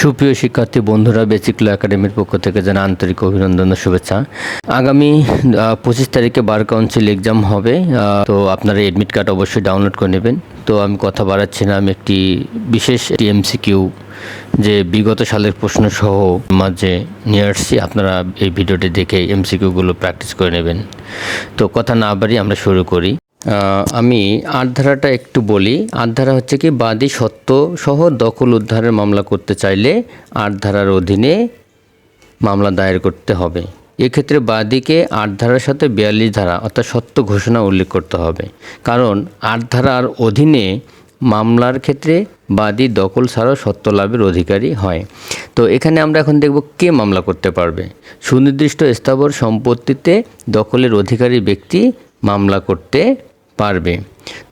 সুপ্রিয় শিক্ষার্থী, বন্ধুরা, বেসিক ল একাডেমির পক্ষ থেকে জানা আন্তরিক অভিনন্দন ও শুভেচ্ছা। আগামী পঁচিশ তারিখে বার কাউন্সিল এক্সাম হবে তো আপনারা এডমিট কার্ড অবশ্যই ডাউনলোড করে নেবেন। তো আমি কথা বাড়াচ্ছি না, আমি একটি বিশেষ এমসিকিউ যে বিগত সালের প্রশ্ন সহ মাঝে নিয়ে আসছি, আপনারা এই ভিডিওটি দেখে এমসিকিউগুলো প্র্যাকটিস করে নেবেন। তো কথা না বাড়িয়ে আমরা শুরু করি। আমি আট ধারাটা একটু বলি। আট ধারা হচ্ছে কি, বাদী সত্য সহ দখল উদ্ধারের মামলা করতে চাইলে আট ধারার অধীনে মামলা দায়ের করতে হবে। এক্ষেত্রে বাদীকে আট ধারার সাথে বিয়াল্লিশ ধারা অর্থাৎ সত্য ঘোষণা উল্লেখ করতে হবে। কারণ আট ধারার অধীনে মামলার ক্ষেত্রে বাদী দখল ছাড়াও সত্য লাভের অধিকারী হয়। তো এখানে আমরা এখন দেখব কে মামলা করতে পারবে। সুনির্দিষ্ট স্থাবর সম্পত্তিতে দখলের অধিকারী ব্যক্তি মামলা করতে পারবে।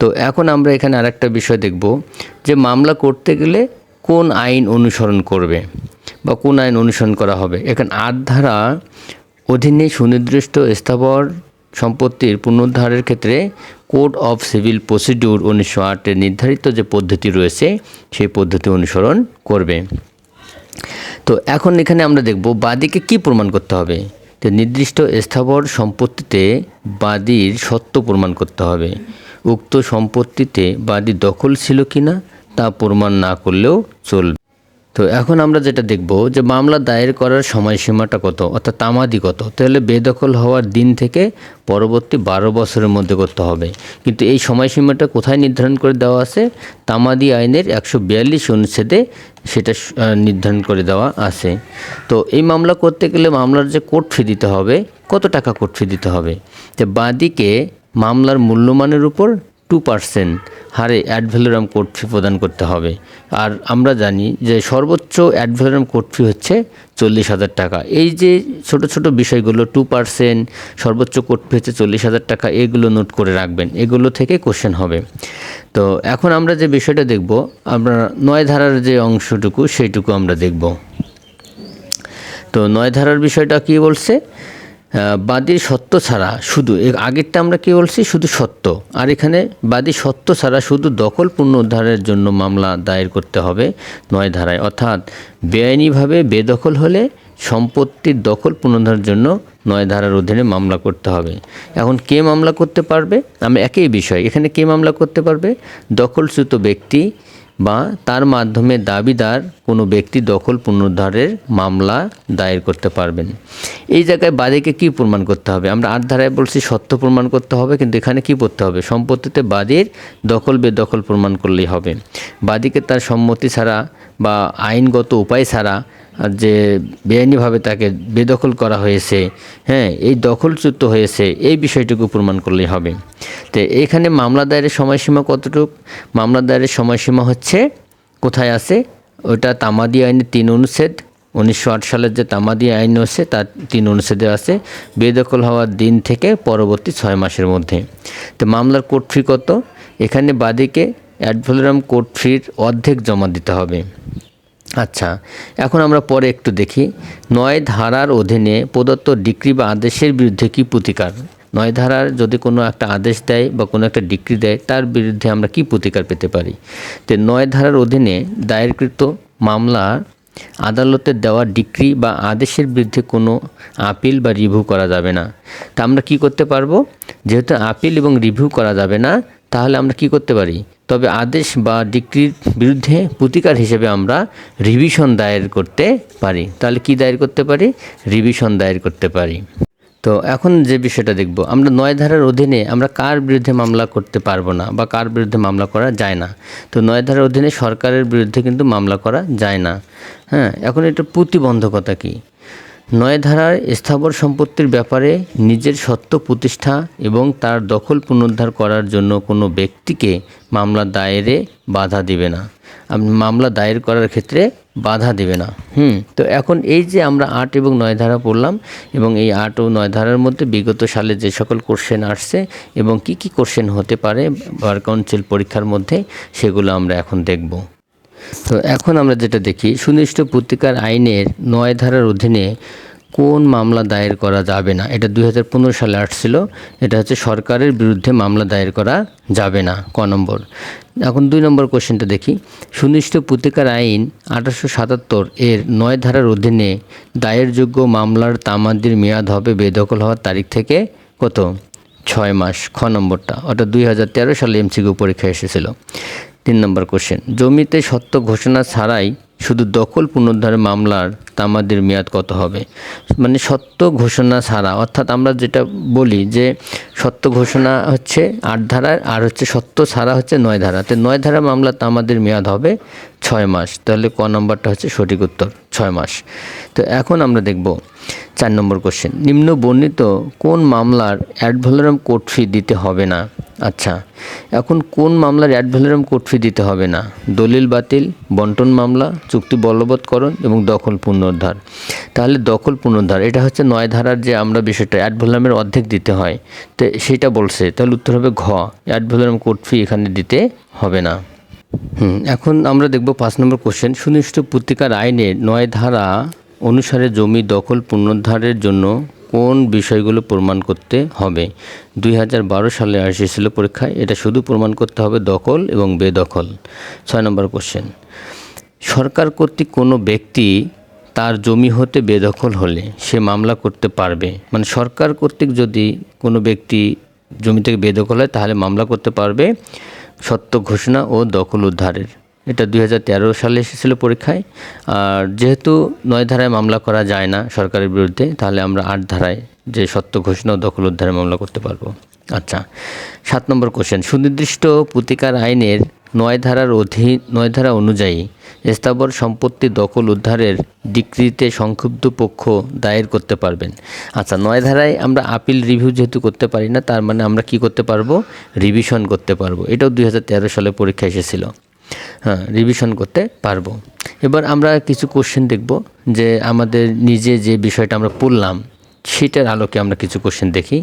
তো এখন আমরা এখানে আরেকটা বিষয় দেখব যে মামলা করতে গেলে কোন আইন অনুসরণ করবে বা কোন আইন অনুসরণ করা হবে। এখানে আট ধারা অধীনে সুনির্দিষ্ট স্থাবর সম্পত্তির পুনরুদ্ধারের ক্ষেত্রে কোড অফ সিভিল প্রসিডিউর উনিশশো আটের নির্ধারিত যে পদ্ধতি রয়েছে, সেই পদ্ধতি অনুসরণ করবে। তো এখন এখানে আমরা দেখব বাদীকে কি প্রমাণ করতে হবে? যে নির্দিষ্ট স্থাবর সম্পত্তিতে বাদীর সত্য প্রমাণ করতে হবে। উক্ত সম্পত্তিতে বাদী দখল ছিল কিনা তা প্রমাণ না করলেও চলবে। তো এখন আমরা যেটা দেখব যে মামলা দায়ের করার সময়সীমাটা কত, অর্থাৎ তামাদি কত? তাহলে বেদখল হওয়ার দিন থেকে পরবর্তী বারো বছরের মধ্যে করতে হবে। কিন্তু এই সময়সীমাটা কোথায় নির্ধারণ করে দেওয়া আছে? তামাদি আইনের একশো বিয়াল্লিশ অনুচ্ছেদে সেটা নির্ধারণ করে দেওয়া আছে। তো এই মামলা করতে গেলে মামলার যে কোর্ট ফি দিতে হবে, কত টাকা কোর্ট ফি দিতে হবে? যে বাদীকে মামলার মূল্যমানের উপর টু পার্সেন্ট হারে অ্যাডভেলোরাম কোর্ট ফি প্রদান করতে হবে। আর আমরা জানি যে সর্বোচ্চ অ্যাডভেলোরাম কোর্ট ফি হচ্ছে চল্লিশ হাজার টাকা। এই যে ছোট ছোট বিষয়গুলো, টু পার্সেন্ট, সর্বোচ্চ কোর্ট ফি হচ্ছে চল্লিশ হাজার টাকা, এগুলো নোট করে রাখবেন। এগুলো থেকে কোশ্চেন হবে। তো এখন আমরা যে বিষয়টা দেখব, আমরা নয় ধারার যে অংশটুকু, সেইটুকু আমরা দেখব। তো নয় ধারার বিষয়টা কি বলছে? বাদীর সত্য ছাড়া শুধু আগেরটা আমরা কি বলছি? শুধু সত্য। আর এখানে বাদী সত্য ছাড়া শুধু দখল পুনরুদ্ধারের জন্য মামলা দায়ের করতে হবে নয় ধারায়। অর্থাৎ বেআইনিভাবে বেদখল হলে সম্পত্তির দখল পুনরুদ্ধারের জন্য নয় ধারার অধীনে মামলা করতে হবে। এখন কে মামলা করতে পারবে? আমি একই বিষয়। এখানে কে মামলা করতে পারবে? দখলচ্যুত ব্যক্তি বা তার মাধ্যমে দাবিদার কোনো ব্যক্তি দখল পুনরুদ্ধারের মামলা দায়ের করতে পারবেন। এই জায়গায় বাদীকে কি প্রমাণ করতে হবে? আমরা আট ধারায় বলছি সত্য প্রমাণ করতে হবে, কিন্তু এখানে কি করতে হবে? সম্পত্তিতে বাদীর দখল বেদখল প্রমাণ করলেই হবে। বাদীকে তার সম্মতি ছাড়া বা আইনগত উপায় ছাড়া যে বেআইনিভাবে তাকে বেদখল করা হয়েছে হ্যাঁ এই দখলচ্যুত হয়েছে, এই বিষয়টুকু প্রমাণ করলেই হবে। তো এখানে মামলা দায়েরের সময়সীমা কতটুক? মামলা দায়েরের সময়সীমা হচ্ছে, কোথায় আছে? ওটা তামাদি আইনের তিন অনুচ্ছেদ, উনিশশো আট সালের যে তামাদি আইন হচ্ছে তার তিন অনুচ্ছেদে আছে, বেদখল হওয়ার দিন থেকে পরবর্তী ছয় মাসের মধ্যে। তো মামলার কোর্ট ফি কত? এখানে বাদীকে অ্যাডভোলারাম কোর্ট ফির অর্ধেক জমা দিতে হবে। আচ্ছা এখন আমরা পরে একটু দেখি। নয় ধারার অধীনে প্রদত্ত ডিক্রি বা আদেশের বিরুদ্ধে কি প্রতিকার? নয় ধারার যদি কোনো একটা আদেশ দেয় বা কোনো একটা ডিক্রি দেয়, তার বিরুদ্ধে আমরা কি প্রতিকার পেতে পারি? তো নয় ধারার অধীনে দায়েরকৃত মামলা আদালতের দেওয়া ডিক্রি বা আদেশের বিরুদ্ধে কোনো আপিল বা রিভিউ করা যাবে না। তা আমরা কি করতে পারব? যেহেতু আপিল এবং রিভিউ করা যাবে না, তাহলে আমরা কি করতে পারি? তবে আদেশ বা ডিক্রির বিরুদ্ধে প্রতিকার হিসেবে আমরা রিভিশন দায়ের করতে পারি। তাহলে কি দায়ের করতে পারি? রিভিশন দায়ের করতে পারি। তো এখন যে বিষয়টা দেখব, আমরা নয় ধারার অধীনে আমরা কার বিরুদ্ধে মামলা করতে পারব না বা কার বিরুদ্ধে মামলা করা যায় না। তো নয় ধারার অধীনে সরকারের বিরুদ্ধে কিন্তু মামলা করা যায় না। হ্যাঁ এখন এটা প্রতিবন্ধকতা কী? নয় ধারার স্থাবর সম্পত্তির ব্যাপারে নিজের সত্য প্রতিষ্ঠা এবং তার দখল পুনরুদ্ধার করার জন্য কোনো ব্যক্তিকে মামলা দায়েরে বাধা দিবে না। মামলা দায়ের করার ক্ষেত্রে বাধা দেবে না। হুম, তো এখন এই যে আমরা আট এবং নয় ধারা পড়লাম এবং এই আট ও নয় ধারার মধ্যে বিগত সালে যে সকল কোশ্চেন আসছে এবং কি কি কোশ্চেন হতে পারে বার কাউন্সিল পরীক্ষার মধ্যে সেগুলো আমরা এখন দেখব। তো এখন আমরা যেটা দেখি, সুনির্দিষ্ট পত্রিকার আইনের নয় ধারার অধীনে কোন মামলা দায়ের করা যাবে না। এটা দুই হাজার পনেরো সালে আসছিল, এটা হচ্ছে সরকারের বিরুদ্ধে মামলা দায়ের করা যাবে না, ক নম্বর। এখন দুই নম্বর কোশ্চেনটা দেখি সুনিষ্ঠ প্রতিকার আইন আঠারোশো সাতাত্তর এর নয় ধারার অধীনে দায়েরযোগ্য মামলার তামাদির মেয়াদ হবে বেদখল হওয়ার তারিখ থেকে কত? ছয় মাস, খ নম্বরটা। অর্থাৎ দুই হাজার তেরো সালে এমসিকিউ পরীক্ষা এসেছিল। তিন নম্বর কোশ্চেন জমিতে সত্য ঘোষণা ছাড়াই শুধু দখল পুনরুদ্ধারের মামলার তামাদির মেয়াদ কত হবে? মানে সত্য ঘোষণা ছাড়া, অর্থাৎ আমরা যেটা বলি যে সত্য ঘোষণা হচ্ছে আট ধারার আর হচ্ছে সত্য ছাড়া হচ্ছে নয় ধারা। তো নয় ধারা মামলা তামাদির মেয়াদ হবে ছয় মাস। তাহলে ক নম্বরটা হচ্ছে সঠিক উত্তর? ছয় মাস। তো এখন আমরা দেখব চার নম্বর কোশ্চেন নিম্ন বর্ণিত কোন মামলার অ্যাডভোলারাম কোর্ট ফি দিতে হবে না? আচ্ছা এখন কোন মামলার অ্যাডভোলারাম কোর্ট ফি দিতে হবে না? দলিল বাতিল, বন্টন মামলা, চুক্তি বলবৎকরণ এবং দখল পুনরুদ্ধার। তাহলে দখল পুনরুদ্ধার, এটা হচ্ছে নয় ধারার যে আমরা বিষয়টা অ্যাডভোলারামের অর্ধেক দিতে হয়। তো সেটা বলছে, তাহলে উত্তর হবে ঘ। অ্যাডভোলারাম কোর্ট ফি এখানে দিতে হবে না। হুম, এখন আমরা দেখব পাঁচ নম্বর কোশ্চেন সুনির্দিষ্ট পত্রিকার আইনে নয় ধারা অনুসারে জমি দখল পুনরুদ্ধারের জন্য কোন বিষয়গুলো প্রমাণ করতে হবে? দুই হাজার বারো সালে এসেছিল পরীক্ষায়, এটা শুধু প্রমাণ করতে হবে দখল এবং বেদখল। ছয় নম্বর কোশ্চেন সরকার কর্তৃক কোনো ব্যক্তি তার জমি হতে বেদখল হলে সে মামলা করতে পারবে? মানে সরকার কর্তৃক যদি কোনো ব্যক্তি জমি থেকে বেদখল হয়, তাহলে মামলা করতে পারবে সত্য ঘোষণা ও দখল উদ্ধারের। এটা দুই হাজার তেরো সালে এসেছিল পরীক্ষায়। আর যেহেতু নয় ধারায় মামলা করা যায় না সরকারের বিরুদ্ধে, তাহলে আমরা আট ধারায় যে সত্য ঘোষণা দখল উদ্ধারে মামলা করতে পারব। আচ্ছা সাত নম্বর কোশ্চেন সুনির্দিষ্ট প্রতিকার আইনের নয় ধারার অধীন, নয় ধারা অনুযায়ী স্থাবর সম্পত্তি দখল উদ্ধারের ডিক্রিতে সংক্ষুব্ধ পক্ষ দায়ের করতে পারবেন। আচ্ছা নয় ধারায় আমরা আপিল রিভিউ যেহেতু করতে পারি না, তার মানে আমরা কি করতে পারব? রিভিশন করতে পারব। এটাও দুই হাজার তেরো সালে পরীক্ষা এসেছিল। হ্যাঁ রিভিশন করতে পারব। এবার আমরা কিছু কোশ্চেন দেখব যে আমাদের নিজে যে বিষয়টা আমরা পড়লাম, সেটার আলোকে আমরা কিছু কোশ্চেন দেখি।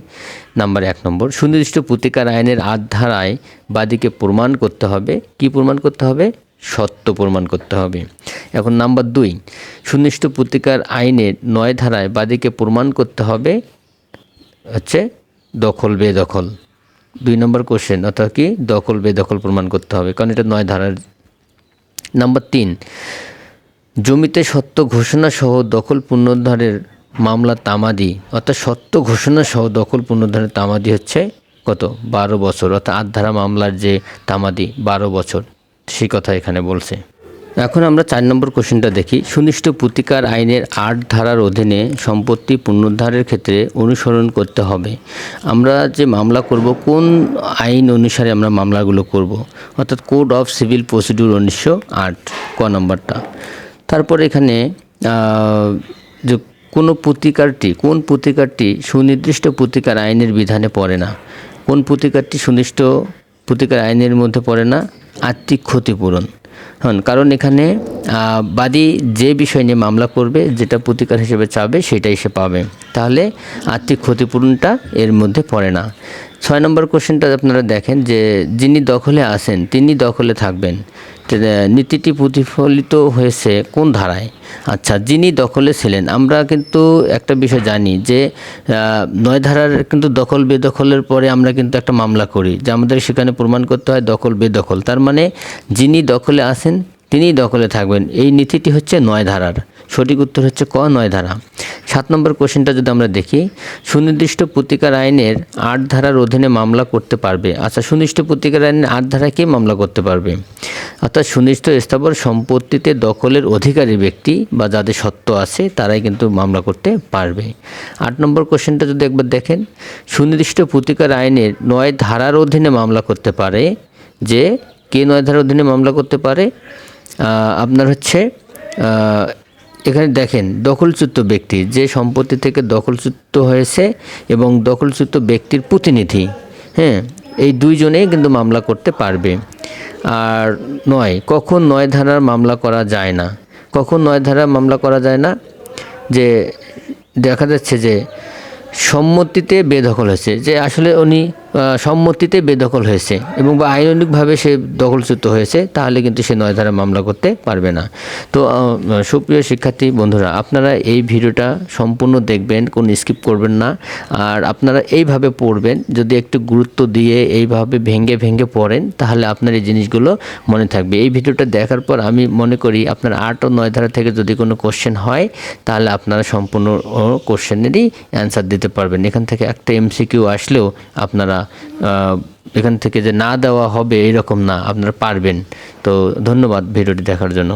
নাম্বার এক নম্বর, সুনির্দিষ্ট প্রতিকার আইনের আট ধারায় বাদীকে প্রমাণ করতে হবে। কি প্রমাণ করতে হবে? সত্য প্রমাণ করতে হবে। এখন নাম্বার দুই, সুনির্দিষ্ট প্রতিকার আইনের নয় ধারায় বাদীকে প্রমাণ করতে হবে হচ্ছে দখল বেদখল দুই নম্বর কোশ্চেন অর্থাৎ কি দখল, বেদখল প্রমাণ করতে হবে, কারণ এটা নয় ধারার। নাম্বার তিন, জমিতে সত্য ঘোষণা সহ দখল পুনরুদ্ধারের মামলা তামাদি, অর্থাৎ সত্য ঘোষণা সহ দখল পুনরুদ্ধারের তামাদি হচ্ছে কত? বারো বছর, অর্থাৎ আট ধারা মামলার যে তামাদি, বারো বছর, সেই কথা এখানে বলছে। এখন আমরা চার নম্বর কোশ্চেনটা দেখি। সুনিষ্ঠ প্রতিকার আইনের আট ধারার অধীনে সম্পত্তি পুনরুদ্ধারের ক্ষেত্রে অনুসরণ করতে হবে। আমরা যে মামলা করব, কোন আইন অনুসারে আমরা মামলাগুলো করব? অর্থাৎ কোড অফ সিভিল প্রসিডিউর উনিশশো আট, ক নম্বরটা। তারপর এখানে যে কোনো প্রতিকারটি, কোন প্রতিকারটি সুনির্দিষ্ট প্রতিকার আইনের বিধানে পড়ে না? কোন প্রতিকারটি সুনির্দিষ্ট প্রতিকার আইনের মধ্যে পড়ে না? আর্থিক ক্ষতিপূরণ। হন, কারণ এখানে বাদী যে বিষয় নিয়ে মামলা করবে, যেটা প্রতিকার হিসেবে চাবে, সেটাই সে পাবে। তাহলে আর্থিক ক্ষতিপূরণটা এর মধ্যে পড়ে না। ছয় নম্বর কোশ্চেনটা আপনারা দেখেন যে, যিনি দখলে আসেন তিনি দখলে থাকবেন। নীতিটি প্রতিফলিত হয়েছে কোন ধারায়? আচ্ছা যিনি দখলে ছিলেন, আমরা কিন্তু একটা বিষয় জানি যে নয় ধারার কিন্তু দখল বেদখলের পরে আমরা কিন্তু একটা মামলা করি, যে আমাদের সেখানে প্রমাণ করতে হয় দখল বেদখল। তার মানে যিনি দখলে আসেন তিনিই দখলে থাকবেন। এই নীতিটি হচ্ছে নয় ধারার। সঠিক উত্তর হচ্ছে ক নয় ধারা। সাত নম্বর কোশ্চেনটা যদি আমরা দেখি, সুনির্দিষ্ট প্রতিকার আইনের আট ধারার অধীনে মামলা করতে পারবে। আচ্ছা সুনির্দিষ্ট প্রতিকার আইনের আট ধারায় কে মামলা করতে পারবে? অর্থাৎ সুনির্দিষ্ট স্থাবর সম্পত্তিতে দখলের অধিকারী ব্যক্তি বা যাদের সত্ত্ব আছে, তারাই কিন্তু মামলা করতে পারবে। আট নম্বর কোশ্চেনটা যদি একবার দেখেন, সুনির্দিষ্ট প্রতিকার আইনের নয় ধারার অধীনে মামলা করতে পারে যে কে নয় ধারার অধীনে মামলা করতে পারে? আপনার হচ্ছে এখানে দেখেন, দখলচ্যুত ব্যক্তি, যে সম্পত্তি থেকে দখলচ্যুত হয়েছে এবং দখলচ্যুত ব্যক্তির প্রতিনিধি হ্যাঁ? এই দুইজনেই কিন্তু মামলা করতে পারবে। আর নয়, কখন নয় ধারার মামলা করা যায় না? কখন নয় ধারার মামলা করা যায় না? যে দেখা যাচ্ছে যে সম্মতিতে বেদখল হয়েছে, যে আসলে উনি সম্মতিতে বেদখল হয়েছে এবং বা আইনানুগভাবে সে দখলচ্যুত হয়েছে, তাহলে কিন্তু সে নয় ধারা মামলা করতে পারবে না। তো সুপ্রিয় শিক্ষার্থী, বন্ধুরা, আপনারা এই ভিডিওটা সম্পূর্ণ দেখবেন, কোনো স্কিপ করবেন না। আর আপনারা এইভাবে পড়বেন, যদি একটু গুরুত্ব দিয়ে এইভাবে ভেঙে ভেঙে পড়েন, তাহলে আপনার এই জিনিসগুলো মনে থাকবে। এই ভিডিওটা দেখার পর আমি মনে করি, আপনার আট ও নয় ধারা থেকে যদি কোনো কোশ্চেন হয়, তাহলে আপনারা সম্পূর্ণ কোশ্চেনেরই অ্যান্সার দিতে পারবেন। এখান থেকে একটা এমসিকিউ আসলেও আপনারা এখান থেকে যে না দেওয়া হবে এরকম না, আপনারা পারবেন। তো ধন্যবাদ ভিডিওটি দেখার জন্য।